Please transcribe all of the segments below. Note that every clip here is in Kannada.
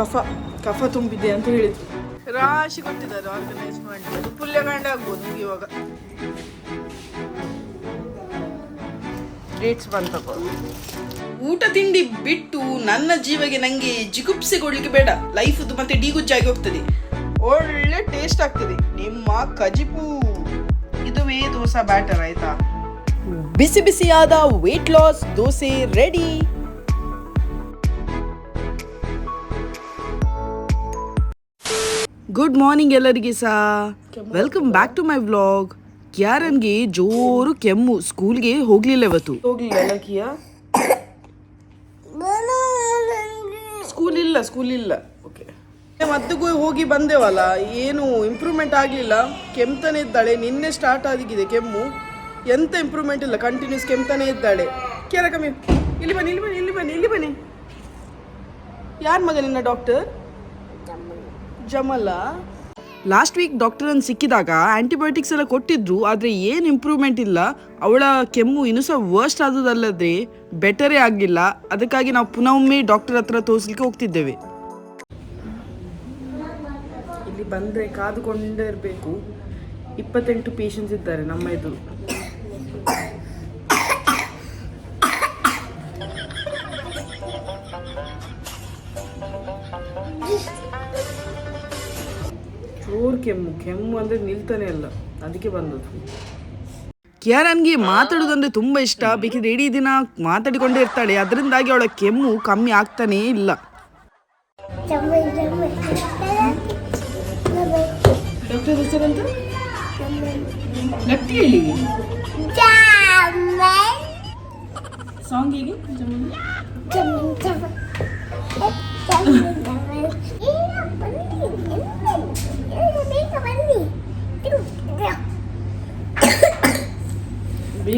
ಕಫ ಕಫ ತುಂಬಿದೆ ಅಂತ ಹೇಳಿದ್ರು. ರಾಶಿ ಕೊಟ್ಟಿದ್ದಾರೆ ಆರ್ಗನೈಸ್ ಮಾಡಿ. ಅದು ಪುಲ್ಯಗಂಡ ಆಗ್ಬೋದು ನಿಮ್ಗೆ ಇವಾಗ. ಬಂತಪ್ಪ ಊಟ ತಿಂಡಿ ಬಿಟ್ಟು ನನ್ನ ಜೀವಗೆ ನಂಗೆ ಜಿಗುಪ್ಸೆ ಕೊಡ್ಲಿಕ್ಕೆ ಬೇಡ. ಲೈಫ್ ಮತ್ತೆ ಡಿಗುಜ್ಜಾಗಿ ಹೋಗ್ತದೆ. ಒಳ್ಳೆ ಟೇಸ್ಟ್ ಆಗ್ತದೆ. ನಿಮ್ಮ ಕಜಿಪು ಇದುವೇ ದೋಸೆ ಬ್ಯಾಟರ್ ಆಯ್ತಾ? ಬಿಸಿ ಬಿಸಿಯಾದ weight loss dosa ready good morning ಎಲ್ಲರಿಗೆ ಸಹ welcome back to my vlog ಕ್ಯಾರನ್ಗೆ ಜೋರು ಕೆಮ್ಮು. ಸ್ಕೂಲ್ಗೆ ಹೋಗ್ಲಿಲ್ಲ ಇವತ್ತು. ಹೋಗ್ಲಿಲ್ಲ ಕಿಯಾ ಸ್ಕೂಲ್ ಇಲ್ಲ ಸ್ಕೂಲ್ ಇಲ್ಲ. ಓಕೆ ಮತ್ತೆ ಹೋಗಿ ಬಂದೇವಲ್ಲ? ಏನು ಇಂಪ್ರೂವ್ಮೆಂಟ್ ಆಗಲಿಲ್ಲ. ಕೆಮ್ತಾನೆ ಇದ್ದಾಳೆ. ನಿನ್ನೆ ಸ್ಟಾರ್ಟ್ ಆಗಿದೆ ಕೆಮ್ಮು. ಎಂತ ಇಂಪ್ರೂವ್ಮೆಂಟ್ ಇಲ್ಲ? ಕಂಟಿನ್ಯೂಸ್ ಕೆಮ್ತಾನೆ ಇದ್ದಾಳೆ. ಕೇರ ಕಮ್ಮಿ. ಇಲ್ಲಿ ಬನ್ನಿ ಇಲ್ಲಿ ಬನ್ನಿ ಇಲ್ಲಿ ಬನ್ನಿ ಇಲ್ಲಿ ಬನ್ನಿ. ಯಾರ ಮಗ ನಿನ್ನ ಡಾಕ್ಟರ್ ಜಮಲ. ಲಾಸ್ಟ್ ವೀಕ್ ಡಾಕ್ಟರ್ ಅನ್ನು ಸಿಕ್ಕಿದಾಗ ಆ್ಯಂಟಿಬಯೋಟಿಕ್ಸ್ ಎಲ್ಲ ಕೊಟ್ಟಿದ್ರು, ಆದರೆ ಏನು ಇಂಪ್ರೂವ್ಮೆಂಟ್ ಇಲ್ಲ. ಅವಳ ಕೆಮ್ಮು ಇನ್ನೂ ಸಹ ವರ್ಸ್ಟ್ ಆದದಲ್ಲದೆ ಬೆಟರೇ ಆಗಿಲ್ಲ. ಅದಕ್ಕಾಗಿ ನಾವು ಪುನಃ ಒಮ್ಮೆ ಡಾಕ್ಟರ್ ಹತ್ರ ತೋರಿಸ್ಲಿಕ್ಕೆ ಹೋಗ್ತಿದ್ದೇವೆ. ಇಲ್ಲಿ ಬಂದರೆ ಕಾದುಕೊಂಡೇ ಇರಬೇಕು. ಇಪ್ಪತ್ತೆಂಟು ಪೇಷಂಟ್ಸ್ ಇದ್ದಾರೆ ನಮ್ಮ ಎದುರು ಕೆಮ್ಮು. ಕೆಮ್ಮು ಅಂದ್ರೆ ನಿಲ್ತಾನೆ ಇಲ್ಲ ಅದಕ್ಕೆ ಬಂದದ್ದು. ಕಿಯಾರನ್ಗೆ ಮಾತಾಡೋದಂದ್ರೆ ತುಂಬಾ ಇಷ್ಟ. ಬೇಕಿದ್ರೆ ಇಡೀ ದಿನ ಮಾತಾಡಿಕೊಂಡೇ ಇರ್ತಾಳೆ. ಅದರಿಂದಾಗಿ ಅವಳ ಕೆಮ್ಮು ಕಮ್ಮಿ ಆಗ್ತಾನೇ ಇಲ್ಲ. ಡಾಕ್ಟರ್ ಹೆಸರಂತ ಗಟ್ಟಿ ಹೇಳಿ. ಸಾಂಗ್ ಹೇಗೆ?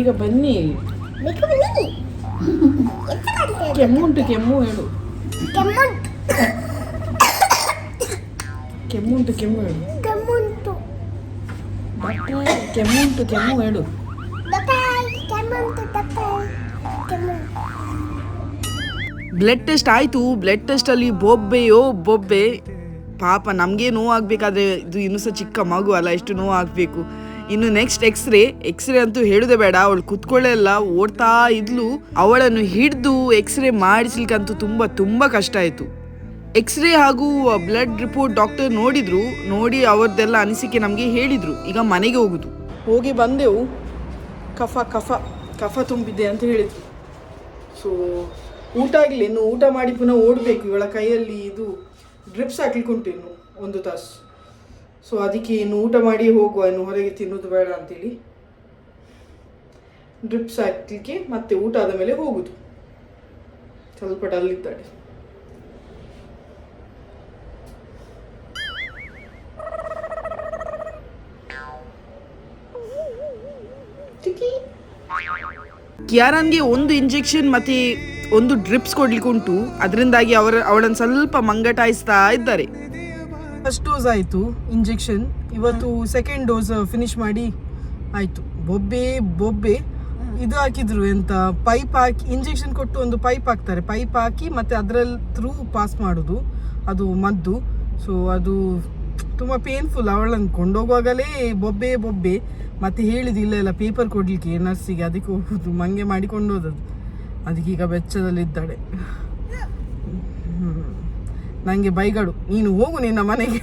ಬೇಗ ಬನ್ನಿ. ಕೆಮ್ಮುಂಟು ಕೆಮ್ಮು ಹೇಳು. ಕೆಮ್ಮುಂಟು ಕೆಮ್ಮು ಹೇಳು. ಕೆಮ್ಮುಂಟು ಕೆಮ್ಮು ಹೇಳು. ಬ್ಲಡ್ ಟೆಸ್ಟ್ ಆಯ್ತು. ಬ್ಲಡ್ ಟೆಸ್ಟಲ್ಲಿ ಬೊಬ್ಬೆಯೋ ಬೊಬ್ಬೆ ಪಾಪ ನಮಗೆ ನೋವಾಗಬೇಕಾದ್ರೆ ಇದು ಇನ್ನೂ ಸಹ ಚಿಕ್ಕ ಮಗು ಅಲ್ಲ ಎಷ್ಟು ನೋವು ಆಗಬೇಕು ಇನ್ನು ನೆಕ್ಸ್ಟ್ ಎಕ್ಸ್ರೇ ಎಕ್ಸ್ರೇ ಅಂತೂ ಹೇಳುದೇ ಬೇಡ. ಅವಳು ಕುತ್ಕೊಳ್ಳೆಲ್ಲ ಓಡ್ತಾ ಇದ್ಲು. ಅವಳನ್ನು ಹಿಡಿದು ಎಕ್ಸ್ರೇ ಮಾಡಿಸ್ಲಿಕ್ಕಂತೂ ತುಂಬಾ ತುಂಬಾ ಕಷ್ಟ ಆಯಿತು. ಎಕ್ಸ್ರೇ ಹಾಗೂ ಬ್ಲಡ್ ರಿಪೋರ್ಟ್ ಡಾಕ್ಟರ್ ನೋಡಿದ್ರು. ನೋಡಿ ಅವ್ರದ್ದೆಲ್ಲ ಅನಿಸಿಕೆ ನಮಗೆ ಹೇಳಿದ್ರು. ಈಗ ಮನೆಗೆ ಹೋಗುದು. ಹೋಗಿ ಬಂದೆವು. ಕಫ ಕಫ ಕಫ ತುಂಬಿದೆ ಅಂತ ಹೇಳಿದ್ರು. ಸೊ ಊಟ ಆಗಲಿ, ಇನ್ನು ಊಟ ಮಾಡಿ ಪುನಃ ಓಡಬೇಕು. ಇವಳ ಕೈಯಲ್ಲಿ ಇದು ಡ್ರಿಪ್ಸ್ ಹಾಕ್ಲಿಕ್ಕೆ ಉಂಟು ಇನ್ನು ಒಂದು ತಾಸು. ಸೊ ಅದಕ್ಕೆ ಇನ್ನು ಊಟ ಮಾಡಿ ಹೋಗುವ, ಇನ್ನು ಹೊರಗೆ ತಿನ್ನೋದು ಬೇಡ ಅಂತೇಳಿ ಡ್ರಿಪ್ಸ್ ಹಾಕ್ಲಿಕ್ಕೆ ಮತ್ತೆ ಊಟ ಆದ ಮೇಲೆ ಹೋಗುದು. ಸ್ವಲ್ಪ ಡಲ್ ಇದ್ದಾಳೆ ಕಿಯಾರನ್ಗೆ ಒಂದು ಇಂಜೆಕ್ಷನ್ ಮತ್ತೆ ಒಂದು ಡ್ರಿಪ್ಸ್ ಕೊಡ್ಲಿಕ್ಕೆ ಉಂಟು ಅದರಿಂದಾಗಿ ಅವರ, ಅವಳನ್ನು ಸ್ವಲ್ಪ ಮಂಗಟಾಯಿಸ್ತಾ ಇದ್ದಾರೆ. ಫಸ್ಟ್ ಡೋಸ್ ಆಯಿತು ಇಂಜೆಕ್ಷನ್. ಇವತ್ತು ಸೆಕೆಂಡ್ ಡೋಸ್ ಫಿನಿಶ್ ಮಾಡಿ ಆಯಿತು. ಬೊಬ್ಬೆ ಬೊಬ್ಬೆ ಇದು ಹಾಕಿದ್ರು ಎಂತ? ಪೈಪ್ ಹಾಕಿ ಇಂಜೆಕ್ಷನ್ ಕೊಟ್ಟು ಒಂದು ಪೈಪ್ ಹಾಕ್ತಾರೆ. ಪೈಪ್ ಹಾಕಿ ಮತ್ತೆ ಅದರಲ್ಲಿ ಥ್ರೂ ಪಾಸ್ ಮಾಡೋದು. ಅದು ಮದ್ದು. ಸೊ ಅದು ತುಂಬ ಪೇನ್ಫುಲ್ ಅವಳನ್ನು ಕೊಂಡೋಗುವಾಗಲೇ ಬೊಬ್ಬೆ ಬೊಬ್ಬೆ. ಮತ್ತೆ ಹೇಳಿದ್ದು ಇಲ್ಲ ಎಲ್ಲ ಪೇಪರ್ ಕೊಡಲಿಕ್ಕೆ ನರ್ಸಿಗೆ ಅದಕ್ಕೆ ಹೋಗುದು. ಮಂಗೆ ಮಾಡಿ ಕೊಂಡೋದದ್ದು ಅದಕ್ಕೀಗ ಬೆಚ್ಚದಲ್ಲಿದ್ದಾಳೆ. ನನಗೆ ಬೈಗಾಡು, ನೀನು ಹೋಗು ನಿನ್ನ ಮನೆಗೆ.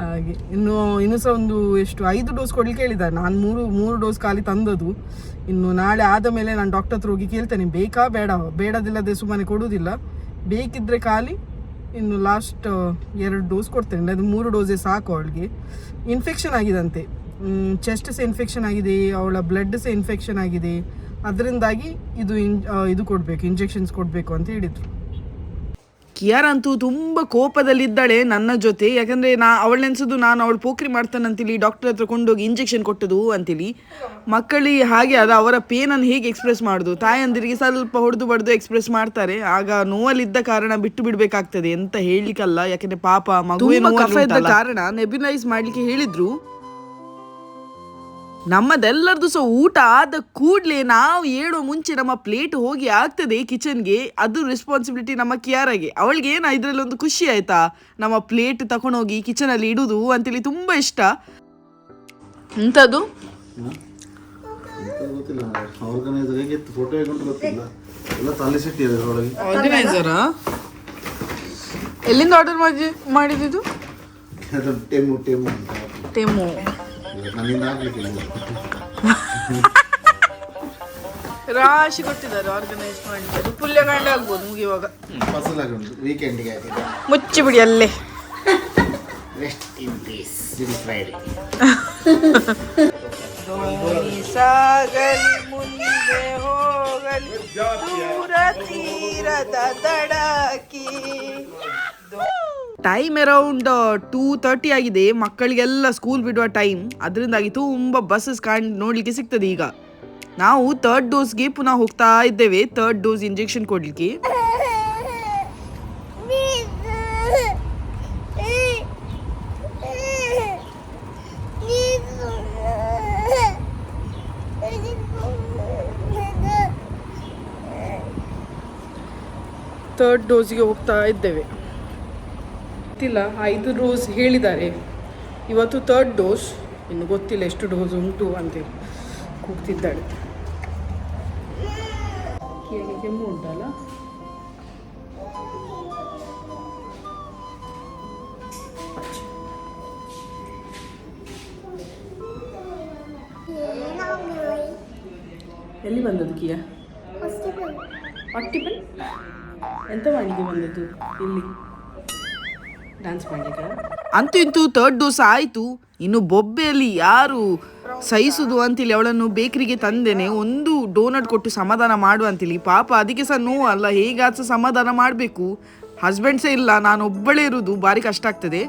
ಹಾಗೆ, ಇನ್ನು ಇನ್ನು ಸಹ ಒಂದು ಎಷ್ಟು, ಐದು ಡೋಸ್ ಕೊಡ್ಲಿಕ್ಕೆ ಹೇಳಿದ್ದಾರೆ. ನಾನು ಮೂರು ಮೂರು ಡೋಸ್ ಖಾಲಿ ತಂದದ್ದು. ಇನ್ನು ನಾಳೆ ಆದ ಮೇಲೆ ನಾನು ಡಾಕ್ಟರ್ ಹತ್ರ ಹೋಗಿ ಕೇಳ್ತೇನೆ. ಬೇಕಾ, ಬೇಡ, ಬೇಡದಿಲ್ಲದೆ ಸುಮ್ಮನೆ ಕೊಡುವುದಿಲ್ಲ. ಬೇಕಿದ್ರೆ ಖಾಲಿ, ಇನ್ನು ಲಾಸ್ಟ್ ಎರಡು ಡೋಸ್ ಕೊಡ್ತೇನೆ. ಅದು ಮೂರು ಡೋಸೇ ಸಾಕು ಅವಳಿಗೆ. ಇನ್ಫೆಕ್ಷನ್ ಆಗಿದಂತೆ. ಚೆಸ್ಟ್ ಸಹ ಇನ್ಫೆಕ್ಷನ್ ಆಗಿದೆ, ಅವಳ ಬ್ಲಡ್ ಸಹ ಇನ್ಫೆಕ್ಷನ್ ಆಗಿದೆ. ಅದರಿಂದಾಗಿ ಇದು ಇನ್ ಇದು ಕೊಡಬೇಕು ಇಂಜೆಕ್ಷನ್ಸ್ ಕೊಡಬೇಕು ಅಂತ ಹೇಳಿದರು. ಕಿಯಾರ ಅಂತೂ ತುಂಬ ಕೋಪದಲ್ಲಿದ್ದಾಳೆ ನನ್ನ ಜೊತೆ. ಯಾಕಂದ್ರೆ ನಾ ಅವಳು ನೆನೆಸೋದು ನಾನು ಅವಳು ಪೋಖ್ರಿ ಮಾಡ್ತಾನಂತೇಳಿ ಡಾಕ್ಟರ್ ಹತ್ರ ಕೊಂಡೋಗಿ ಇಂಜೆಕ್ಷನ್ ಕೊಟ್ಟದು ಅಂತೇಳಿ ಮಕ್ಕಳಿಗೆ ಹಾಗೆ ಅದು ಅವರ ಪೇನನ್ನು ಹೇಗೆ ಎಕ್ಸ್ಪ್ರೆಸ್ ಮಾಡೋದು? ತಾಯಂದಿರಿಗೆ ಸ್ವಲ್ಪ ಹೊಡೆದು ಬಡ್ದು ಎಕ್ಸ್ಪ್ರೆಸ್ ಮಾಡ್ತಾರೆ. ಆಗ ನೋವಲ್ಲಿದ್ದ ಕಾರಣ ಬಿಟ್ಟು ಬಿಡ್ಬೇಕಾಗ್ತದೆ ಎಂತ ಹೇಳ್ಲಿಕ್ಕಲ್ಲ. ಯಾಕಂದ್ರೆ ಪಾಪ ಮಗುವಿನ ಕಾರಣ ನೆಬಿನೈಸ್ ಮಾಡ್ಲಿಕ್ಕೆ ಹೇಳಿದ್ರು. ನಮ್ಮದೆಲ್ಲರದು ಸಹ ಊಟ ಆದ ಕೂಡಲೇ ನಾವು ಹೇಳುವ ಮುಂಚೆ ನಮ್ಮ ಪ್ಲೇಟ್ ಹೋಗಿ ಆಗ್ತದೆ ಕಿಚನ್ಗೆ ಅದು ರೆಸ್ಪಾನ್ಸಿಬಿಲಿಟಿ ನಮ್ಮ ಕಿಯಾರಾಗೆ. ಅವಳಿಗೆ ಏನ ಇದರಲ್ಲಿ ಒಂದು ಖುಷಿ ಆಯ್ತಾ? ನಮ್ಮ ಪ್ಲೇಟ್ ತಗೊಂಡೋಗಿ ಕಿಚನಲ್ಲಿ ಇಡುದು ಅಂತೇಳಿ ತುಂಬ ಇಷ್ಟ. ಎಂಥದ್ದು ಎಲ್ಲಿಂದ ಆರ್ಡರ್ ಮಾಡಿ ಮಾಡಿದ್ದು ಟೆಮು. ನನ್ನಿಂದ ಆಗ್ಲಿಕ್ಕಿಲ್ಲ ರಾಶಿ ಕೊಟ್ಟಿದ್ದಾರೆ ಆರ್ಗನೈಸ್ ಮಾಡಿದ್ದಾರೆ. ಪುಲ್ಯ ಗಂಡ ಆಗ್ಬೋದು ಮುಗಿಯುವಾಗ ಫಸಲಾಗಿ ಉಂಟು ವೀಕೆಂಡಿಗೆ ಮುಚ್ಚಿ ಮುಚ್ಚಿಬಿಡಿ ಅಲ್ಲೇ. Rest in peace in Friday ಸಾಗಲಿ ಮುಂದೆ ಹೋಗಲಿ. ದೂರ ತೀರದ ದಡಕಿ ಟೈಮ್ ಅರೌಂಡ್ ಟೂ ತರ್ಟಿ ಆಗಿದೆ. ಮಕ್ಕಳಿಗೆಲ್ಲ ಸ್ಕೂಲ್ ಬಿಡುವ ಟೈಮ್ ಅದರಿಂದಾಗಿ ತುಂಬ ಬಸ್ಸಸ್ ಕಾಣ್, ನೋಡಲಿಕ್ಕೆ ಸಿಗ್ತದೆ ಈಗ. ನಾವು ತರ್ಡ್ ಡೋಸ್ಗೆ ಪುನಃ ಹೋಗ್ತಾ ಇದ್ದೇವೆ. ತರ್ಡ್ ಡೋಸ್ ಇಂಜೆಕ್ಷನ್ ಕೊಡಲಿಕ್ಕೆ. ತರ್ಡ್ ಡೋಸಿಗೆ ಹೋಗ್ತಾ ಇದ್ದೇವೆ. ಗೊತ್ತಿಲ್ಲ ಐದು ಡೋಸ್ ಹೇಳಿದ್ದಾರೆ. ಇವತ್ತು ತರ್ಡ್ ಡೋಸ್ ಇನ್ನು ಗೊತ್ತಿಲ್ಲ ಎಷ್ಟು ಡೋಸ್ ಉಂಟು ಅಂತೇಳಿ ಕೂಗ್ತಿದ್ದಾಳೆ. ಕೇಳಿ ಕೆಮ್ಮು ಉಂಟಲ್ಲ? ಎಲ್ಲಿ ಬಂದದ್ದು ಕಿಯಾ? ಅಟ್ಟಿಪಲ್ ಎಂತ ಮಾಡಿದ್ದು ಬಂದದ್ದು ಇಲ್ಲಿ? ಡ್ಯಾನ್ಸ್ ಮಾಡಿದ್ರು ಅಂತೂ ಇಂತೂ ತರ್ಡ್ ಡೋಸ್ ಆಯಿತು. ಇನ್ನು ಬೊಬ್ಬೆಯಲ್ಲಿ ಯಾರು ಸಹಿಸುದು ಅಂತೇಳಿ ಅವಳನ್ನು ಬೇಕರಿಗೆ ತಂದೇನೆ. ಒಂದು ಡೋನಟ್ ಕೊಟ್ಟು ಸಮಾಧಾನ ಮಾಡು ಅಂತೇಳಿ ಪಾಪ ಅದಕ್ಕೆ ಸಹ ನೋವು ಅಲ್ಲ. ಹೇಗಾದ ಸಹ ಸಮಾಧಾನ ಮಾಡಬೇಕು. ಹಸ್ಬೆಂಡ್ಸೇ ಇಲ್ಲ. ನಾನು ಒಬ್ಬಳೇ ಇರುವುದು ಭಾರಿ ಕಷ್ಟ ಆಗ್ತದೆ.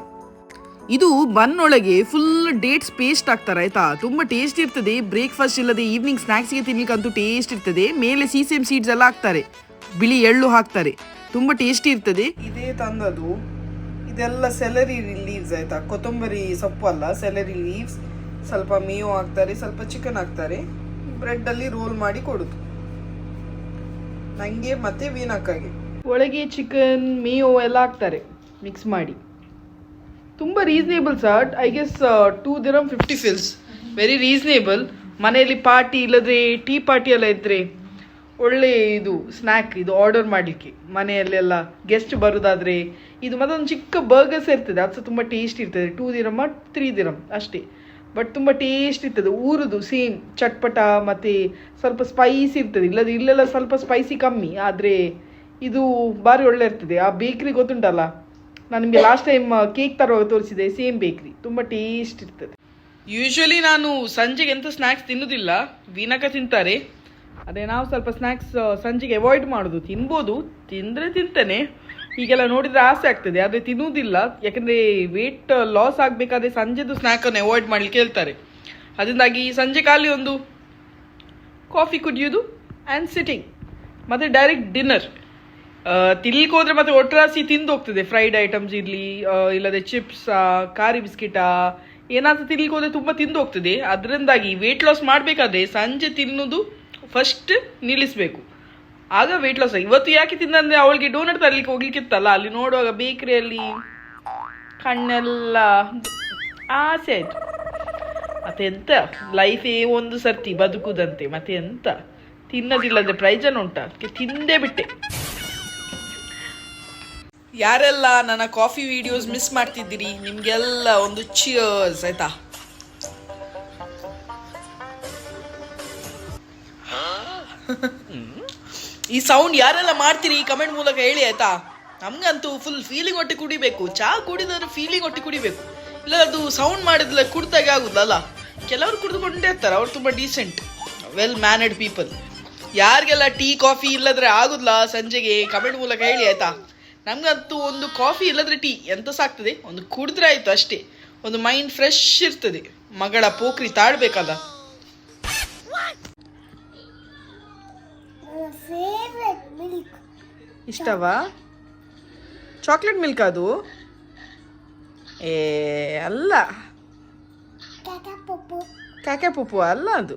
ಇದು ಬನ್ನೊಳಗೆ ಫುಲ್ ಡೇಟ್ಸ್ ಪೇಸ್ಟ್ ಹಾಕ್ತಾರೆ ಆಯ್ತಾ? ತುಂಬ ಟೇಸ್ಟ್ ಇರ್ತದೆ. ಬ್ರೇಕ್ಫಾಸ್ಟ್ ಇಲ್ಲದೆ ಈವ್ನಿಂಗ್ ಸ್ನ್ಯಾಕ್ಸ್ಗೆ ತಿನ್ಲಿಕ್ಕಂತೂ ಟೇಸ್ಟ್ ಇರ್ತದೆ. ಮೇಲೆ ಸೀಸೆಮ್ ಸೀಡ್ಸ್ ಎಲ್ಲ ಹಾಕ್ತಾರೆ. ಬಿಳಿ ಎಳ್ಳು ಹಾಕ್ತಾರೆ. ತುಂಬ ಟೇಸ್ಟಿ ಇರ್ತದೆ. ಇದೇ ತಂದದು ಇದೆಲ್ಲ ಸೆಲರಿ ಲೀವ್ಸ್ ಆಯ್ತಾ? ಕೊತ್ತಂಬರಿ ಸೊಪ್ಪು ಅಲ್ಲ ಸೆಲರಿ ಲೀವ್ಸ್ ಸ್ವಲ್ಪ ಮೇವು ಹಾಕ್ತಾರೆ, ಸ್ವಲ್ಪ ಚಿಕನ್ ಹಾಕ್ತಾರೆ. ಬ್ರೆಡ್ ಅಲ್ಲಿ ರೋಲ್ ಮಾಡಿ ಕೊಡುದು. ನಂಗೆ ಮತ್ತೆ ವೀನಕ್ಕಾಗಿ ಒಳಗೆ ಚಿಕನ್ ಮೇವು ಎಲ್ಲ ಹಾಕ್ತಾರೆ ಮಿಕ್ಸ್ ಮಾಡಿ. ತುಂಬ reasonable sir I guess two dirham fifty fils very reasonable ಮನೆಯಲ್ಲಿ ಪಾರ್ಟಿ ಇಲ್ಲದ್ರೆ ಟೀ ಪಾರ್ಟಿ ಎಲ್ಲ ಇದ್ರೆ ಒಳ್ಳೆ ಇದು ಸ್ನ್ಯಾಕ್ ಇದು ಆರ್ಡರ್ ಮಾಡಲಿಕ್ಕೆ. ಮನೆಯಲ್ಲೆಲ್ಲ ಗೆಸ್ಟ್ ಬರೋದಾದ್ರೆ ಇದು ಮತ್ತೊಂದು ಚಿಕ್ಕ ಬರ್ಗರ್ಸ್ ಇರ್ತದೆ. ಅದು ಸಹ ತುಂಬ ಟೇಸ್ಟ್ ಇರ್ತದೆ. ಟೂ ದಿರಮ್ಮ ತ್ರೀ ದಿರಮ್ ಅಷ್ಟೇ. ಬಟ್ ತುಂಬ ಟೇಸ್ಟ್ ಇರ್ತದೆ. ಊರದು ಸೇಮ್ ಚಟ್ಪಟ, ಮತ್ತು ಸ್ವಲ್ಪ ಸ್ಪೈಸಿ ಇರ್ತದೆ. ಇಲ್ಲದ ಇಲ್ಲೆಲ್ಲ ಸ್ವಲ್ಪ ಸ್ಪೈಸಿ ಕಮ್ಮಿ. ಆದರೆ ಇದು ಭಾರಿ ಒಳ್ಳೆ ಇರ್ತದೆ. ಆ ಬೇಕ್ರಿ ಗೊತ್ತುಂಟಲ್ಲ? ನಾನು ನಿಮಗೆ ಲಾಸ್ಟ್ ಟೈಮ್ ಕೇಕ್ ತರುವಾಗ ತೋರಿಸಿದೆ ಸೇಮ್ ಬೇಕ್ರಿ ತುಂಬ ಟೇಸ್ಟ್ ಇರ್ತದೆ. ಯೂಶ್ವಲಿ ನಾನು ಸಂಜೆಗೆ ಎಂಥ ಸ್ನ್ಯಾಕ್ಸ್ ತಿನ್ನೋದಿಲ್ಲ. ವಿನಕ ತಿಂತಾರೆ. ಅದೇ ನಾವು ಸ್ವಲ್ಪ ಸ್ನ್ಯಾಕ್ಸ್ ಸಂಜೆಗೆ ಅವಾಯ್ಡ್ ಮಾಡೋದು. ತಿನ್ಬೋದು. ತಿಂದರೆ ತಿಂತೇನೆ. ಹೀಗೆಲ್ಲ ನೋಡಿದ್ರೆ ಆಸೆ ಆಗ್ತದೆ, ಆದರೆ ತಿನ್ನುವುದಿಲ್ಲ. ಯಾಕಂದ್ರೆ ವೇಟ್ ಲಾಸ್ ಆಗಬೇಕಾದ್ರೆ ಸಂಜೆದು ಸ್ನ್ಯಾಕನ್ನು ಅವಾಯ್ಡ್ ಮಾಡ್ಲಿಕ್ಕೆ ಹೇಳ್ತಾರೆ. ಅದರಿಂದಾಗಿ ಸಂಜೆ ಖಾಲಿ ಒಂದು ಕಾಫಿ ಕುಡಿಯೋದು ಆ್ಯಂಡ್ ಸಿಟ್ಟಿಂಗ್ ಮತ್ತು ಡೈರೆಕ್ಟ್ ಡಿನ್ನರ್ ತಿನ್ಲಿಕ್ಕೆ ಹೋದ್ರೆ ಮತ್ತೆ ಒಟ್ರಾಸಿ ತಿಂದು ಹೋಗ್ತದೆ. ಫ್ರೈಡ್ ಐಟಮ್ಸ್ ಇರಲಿ ಇಲ್ಲದೆ ಚಿಪ್ಸ್ ಖಾರಿ ಬಿಸ್ಕಿಟ ಏನಾದರೂ ತಿನ್ಲಿಕ್ಕೆ ಹೋದ್ರೆ ತುಂಬ ತಿಂದು ಹೋಗ್ತದೆ. ಅದರಿಂದಾಗಿ ವೆಯ್ಟ್ ಲಾಸ್ ಮಾಡಬೇಕಾದ್ರೆ ಸಂಜೆ ತಿನ್ನೋದು ಫಸ್ಟ್ ನಿಲ್ಲಿಸಬೇಕು. ಆಗ ವೆಯ್ಟ್ ಲಾಸ್ ಇವತ್ತು ಯಾಕೆ ತಿಂದಂದ್ರೆ ಅವಳಿಗೆ ಡೋನಟ್ ತರಲಿಕ್ಕೆ ಹೋಗ್ಲಿಕ್ಕಿತ್ತಲ್ಲ? ಅಲ್ಲಿ ನೋಡುವಾಗ ಬೇಕರಿಯಲ್ಲಿ ಕಣ್ಣೆಲ್ಲ ಆಸೆ ಆಯ್ತು. ಮತ್ತೆ ಎಂತ? ಲೈಫೇ ಒಂದು ಸರ್ತಿ ಬದುಕುದಂತೆ. ಮತ್ತೆ ಎಂತ? ತಿನ್ನದಿಲ್ಲದ್ರೆ ಪ್ರಯೋಜನ ಉಂಟು? ಅದಕ್ಕೆ ತಿಂದೇ ಬಿಟ್ಟೆ. ಯಾರೆಲ್ಲ ನನ್ನ ಕಾಫಿ ವಿಡಿಯೋಸ್ ಮಿಸ್ ಮಾಡ್ತಿದ್ದೀರಿ? ನಿಮ್ಗೆಲ್ಲ ಒಂದು ಚಿಯರ್ಸ್ ಆಯ್ತಾ? ಈ ಸೌಂಡ್ ಯಾರೆಲ್ಲ ಮಾಡ್ತೀರಿ ಈ ಕಮೆಂಟ್ ಮೂಲಕ ಹೇಳಿ ಆಯ್ತಾ? ನಮ್ಗಂತೂ ಫುಲ್ ಫೀಲಿಂಗ್ ಒಟ್ಟಿ ಕುಡಿಬೇಕು. ಚಾ ಕುಡಿದ್ರೆ ಫೀಲಿಂಗ್ ಒಟ್ಟಿ ಕುಡಿಬೇಕು. ಇಲ್ಲ, ಅದು ಸೌಂಡ್ ಮಾಡಿದ್ರೆ ಕುಡ್ದಾಗೆ ಆಗುದಲ್ಲ. ಕೆಲವರು ಕುಡಿದುಕೊಂಡೇ ಇರ್ತಾರೆ, ಅವ್ರು ತುಂಬ ಡೀಸೆಂಟ್ ವೆಲ್ ಮ್ಯಾನರ್ಡ್ ಪೀಪಲ್ ಯಾರಿಗೆಲ್ಲ ಟೀ, ಕಾಫಿ ಇಲ್ಲದ್ರೆ ಆಗುದಿಲ್ಲ ಸಂಜೆಗೆ ಕಮೆಂಟ್ ಮೂಲಕ ಹೇಳಿ ಆಯ್ತಾ? ನಮ್ಗಂತೂ ಒಂದು ಕಾಫಿ ಇಲ್ಲದ್ರೆ ಟೀ ಎಂತ ಸಾಕ್ತದೆ? ಒಂದು ಕುಡಿದ್ರೆ ಆಯ್ತು ಅಷ್ಟೇ. ಒಂದು ಮೈಂಡ್ ಫ್ರೆಶ್ ಇರ್ತದೆ. ಮಗಳ ಪೋಖ್ರಿ ತಾಳ್ಬೇಕಲ್ಲ ಇಷ್ಟವಾ? ಚಾಕ್ಲೇಟ್ ಮಿಲ್ಕ್ ಅದು? ಏ ಅಲ್ಲ. ಕ್ಯಾಕೆ. ಕಾಕೆ ಪುಪ್ಪು ಅಲ್ಲ ಅದು.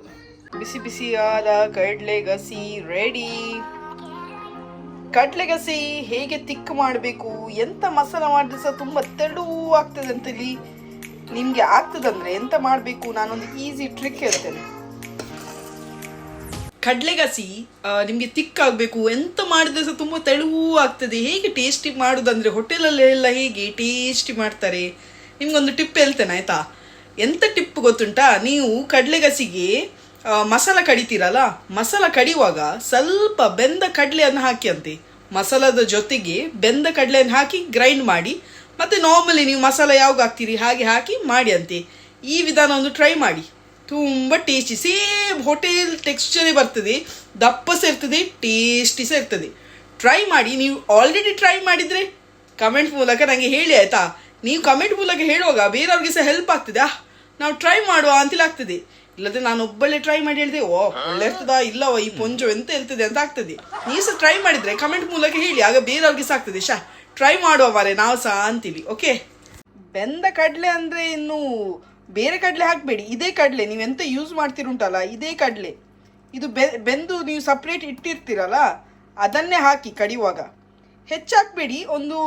ಬಿಸಿ ಬಿಸಿಯಾದ ಕಡ್ಲೆ ಗಸಿ ರೆಡಿ ಕಡ್ಲೆ ಗಸಿ ಹೇಗೆ ತಿಕ್ ಮಾಡಬೇಕು ಎಂತ ಮಸಾಲ ಮಾಡಿದ್ರೆ ಸಹ ತುಂಬ ತೆಳು ಆಗ್ತದೆ ಅಂತೇಳಿ ನಿಮಗೆ ಆಗ್ತದಂದ್ರೆ ಎಂತ ಮಾಡಬೇಕು ನಾನೊಂದು ಈಸಿ ಟ್ರಿಕ್ ಹೇಳ್ತೇನೆ. ಕಡ್ಲೆಗಸಿ ನಿಮಗೆ ತಿಕ್ಕಾಗಬೇಕು. ಎಂತ ಮಾಡಿದ್ರೆ ಸಹ ತುಂಬ ತೆಳುವು ಆಗ್ತದೆ. ಹೇಗೆ ಟೇಸ್ಟಿ ಮಾಡೋದಂದ್ರೆ ಹೋಟೆಲಲ್ಲೆಲ್ಲ ಹೇಗೆ ಟೇಸ್ಟಿ ಮಾಡ್ತಾರೆ. ನಿಮಗೊಂದು ಟಿಪ್ ಹೇಳ್ತೇನೆ, ಆಯ್ತಾ? ಎಂತ ಟಿಪ್ ಗೊತ್ತುಂಟಾ? ನೀವು ಕಡಲೆಗಸಿಗೆ ಮಸಾಲ ಕಡಿತೀರಲ್ಲ, ಮಸಾಲ ಕಡಿಯುವಾಗ ಸ್ವಲ್ಪ ಬೆಂದ ಕಡಲೆಯನ್ನು ಹಾಕಿ ಅಂತೆ ಮಸಾಲದ ಜೊತೆಗೆ ಬೆಂದ ಕಡಲೆಯನ್ನು ಹಾಕಿ ಗ್ರೈಂಡ್ ಮಾಡಿ, ಮತ್ತೆ ನಾರ್ಮಲಿ ನೀವು ಮಸಾಲ ಯಾವಾಗ ಹಾಕ್ತೀರಿ, ಹಾಗೆ ಹಾಕಿ ಮಾಡಿ ಅಂತೆ ಈ ವಿಧಾನ ಒಂದು ಟ್ರೈ ಮಾಡಿ. ತುಂಬ ಟೇಸ್ಟಿ ಸೇಮ್ ಹೋಟೆಲ್ ಟೆಕ್ಸ್ಚರೇ ಬರ್ತದೆ. ದಪ್ಪ ಇರ್ತದೆ ಟೇಸ್ಟಿ ಸಹ ಇರ್ತದೆ. ಟ್ರೈ ಮಾಡಿ, ನೀವು ಆಲ್ರೆಡಿ ಟ್ರೈ ಮಾಡಿದರೆ ಕಮೆಂಟ್ ಮೂಲಕ ನನಗೆ ಹೇಳಿ, ಆಯಿತಾ? ನೀವು ಕಮೆಂಟ್ ಮೂಲಕ ಹೇಳುವಾಗ ಬೇರೆಯವ್ರಿಗೆ ಸಹ ಹೆಲ್ಪ್ ಆಗ್ತದೆ. ಆ ನಾವು ಟ್ರೈ ಮಾಡುವ ಅಂತೇಳಿ ಆಗ್ತದೆ. ಇಲ್ಲದೆ ನಾನು ಒಬ್ಬಳೇ ಟ್ರೈ ಮಾಡಿ ಹೇಳಿದೆ, ಓ, ಒಳ್ಳೆ ಇರ್ತದಾ? ಇಲ್ಲವ, ಈ ಪೊಂಜು ಎಂತ ಇರ್ತದೆ ಅಂತ ಆಗ್ತದೆ. ನೀವು ಸಹ ಟ್ರೈ ಮಾಡಿದರೆ ಕಮೆಂಟ್ ಮೂಲಕ ಹೇಳಿ, ಆಗ ಬೇರೆಯವ್ರಿಗೆ ಸಹ ಆಗ್ತದೆ. ಶಾ ಟ್ರೈ ಮಾಡುವ ಮಾರೆ ನಾವು ಸಹ ಅಂತೀವಿ ಓಕೆ ಬೆಂದ ಕಡಲೆ ಅಂದರೆ ಇನ್ನು ಬೇರೆ ಕಡಲೆ ಹಾಕಬೇಡಿ. ಇದೇ ಕಡಲೆ ನೀವು ಎಂತ ಯೂಸ್ ಮಾಡ್ತಿರುಂಟಲ್ಲ, ಇದೇ ಕಡಲೆ. ಇದು ಬೆಂದು ನೀವು ಸಪ್ರೇಟ್ ಇಟ್ಟಿರ್ತೀರಲ್ಲ, ಅದನ್ನೇ ಹಾಕಿ ಕಡಿಯುವಾಗ. ಹೆಚ್ಚಾಕಬೇಡಿ, ಒಂದು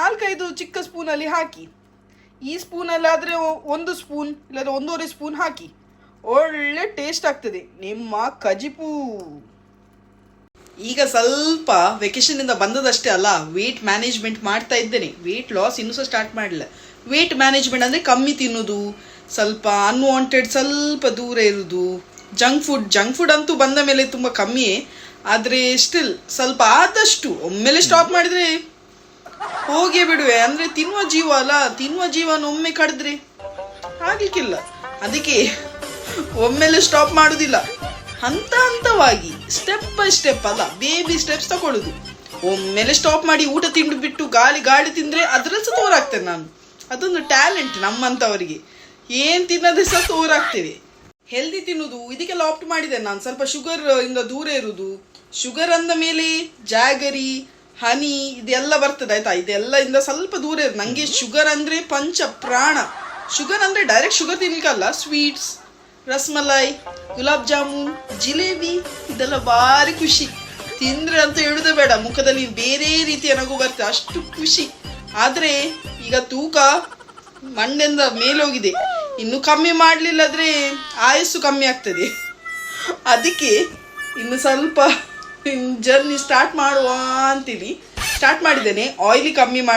ನಾಲ್ಕೈದು ಚಿಕ್ಕ ಸ್ಪೂನಲ್ಲಿ ಹಾಕಿ. ಈ ಸ್ಪೂನಲ್ಲಾದರೆ ಒಂದು ಸ್ಪೂನ್ ಇಲ್ಲದ ಒಂದೂವರೆ ಸ್ಪೂನ್ ಹಾಕಿ. ಒಳ್ಳೆ ಟೇಸ್ಟ್ ಆಗ್ತದೆ. ನಿಮ್ಮ ಕಜಿಪು ಈಗ ಸ್ವಲ್ಪ ವೆಕೇಶನಿಂದ ಬಂದದಷ್ಟೇ ಅಲ್ಲ ವೇಟ್ ಮ್ಯಾನೇಜ್ಮೆಂಟ್ ಮಾಡ್ತಾ ಇದ್ದೇನೆ. ವೇಟ್ ಲಾಸ್ ಇನ್ನೂ ಸಹ ಸ್ಟಾರ್ಟ್ ಮಾಡಲಿಲ್ಲ. ವೇಟ್ ಮ್ಯಾನೇಜ್ಮೆಂಟ್ ಅಂದರೆ ಕಮ್ಮಿ ತಿನ್ನೋದು ಸ್ವಲ್ಪ ಅನ್ವಾಂಟೆಡ್ ಸ್ವಲ್ಪ ದೂರ ಇರೋದು. ಜಂಕ್ ಫುಡ್ ಜಂಕ್ ಫುಡ್ ಅಂತೂ ಬಂದ ಮೇಲೆ ತುಂಬ ಕಮ್ಮಿ ಆದರೆ ಸ್ಟಿಲ್ ಸ್ವಲ್ಪ ಆದಷ್ಟು, ಒಮ್ಮೆಲೆ ಸ್ಟಾಪ್ ಮಾಡಿದರೆ ಹೋಗೇ ಬಿಡುವೆ. ಅಂದರೆ ತಿನ್ನುವ ಜೀವ ಅಲ್ಲ, ತಿನ್ನುವ ಜೀವನ ಒಮ್ಮೆ ಕಡಿದ್ರೆ ಆಗ್ಲಿಕ್ಕಿಲ್ಲ. ಅದಕ್ಕೆ ಒಮ್ಮೆಲೆ ಸ್ಟಾಪ್ ಮಾಡೋದಿಲ್ಲ. ಹಂತ ಹಂತವಾಗಿ ಸ್ಟೆಪ್ ಬೈ ಸ್ಟೆಪ್ ಅಲ್ಲ ಬೇಬಿ ಸ್ಟೆಪ್ಸ್ ತಗೊಳ್ಳೋದು ಒಮ್ಮೆಲೆ ಸ್ಟಾಪ್ ಮಾಡಿ ಊಟ ತಿಂದು ಬಿಟ್ಟು ಗಾಳಿ ಗಾಳಿ ತಿಂದರೆ ಅದರಲ್ಲಿ ಸಹ ತೋರಾಗ್ತೇನೆ ನಾನು. ಅದೊಂದು ಟ್ಯಾಲೆಂಟ್ ನಮ್ಮಂಥವರಿಗೆ ಏನ್ ತಿನ್ನೋದೇ ಸಹ ಆಗ್ತೀವಿ ಹೆಲ್ದಿ ತಿನ್ನೋದು ಇದಕ್ಕೆಲ್ಲ ಆಪ್ಟ್ ಮಾಡಿದೆ ನಾನು. ಸ್ವಲ್ಪ ಶುಗರ್ ಇಂದ ದೂರ ಇರುವುದು ಶುಗರ್ ಅಂದ ಮೇಲೆ ಜಾಗರಿ ಹನಿ ಇದೆಲ್ಲ ಬರ್ತದೆ ಆಯ್ತಾ? ಇದೆಲ್ಲ ಇಂದ ಸ್ವಲ್ಪ ದೂರ ಇರು ನಂಗೆ ಶುಗರ್ ಅಂದ್ರೆ ಪಂಚ ಪ್ರಾಣ. ಶುಗರ್ ಅಂದ್ರೆ ಡೈರೆಕ್ಟ್ ಶುಗರ್ ತಿನ್ಲಿಕ್ಕಲ್ಲ. ಸ್ವೀಟ್ಸ್ ರಸ್ಮಲೈ ಗುಲಾಬ್ ಜಾಮೂನ್ ಜಿಲೇಬಿ ಇದೆಲ್ಲ ಭಾರಿ ಖುಷಿ. ತಿಂದ್ರೆ ಅಂತ ಹೇಳುದೇ ಬೇಡ. ಮುಖದಲ್ಲಿ ಬೇರೆ ರೀತಿಯ ನಗು ಬರ್ತದೆ ಅಷ್ಟು ಖುಷಿ. ಆದ್ರೆ ಈಗ ತೂಕ ಮಂಡೆಂದ ಮೇಲೋಗಿದೆ. ಇನ್ನು ಕಮ್ಮಿ ಮಾಡಲಿಲ್ಲದ್ರೆ ಆಯಸ್ಸು ಕಮ್ಮಿ ಆಗ್ತದೆ. ಅದಕ್ಕೆ ಇನ್ನು ಸ್ವಲ್ಪ ಜರ್ನಿ ಸ್ಟಾರ್ಟ್ ಮಾಡುವ ಅಂತೇಳಿ ಸ್ಟಾರ್ಟ್ ಮಾಡಿದ್ದೇನೆ. ಆಯಿಲಿ ಕಮ್ಮಿ ಮಾ,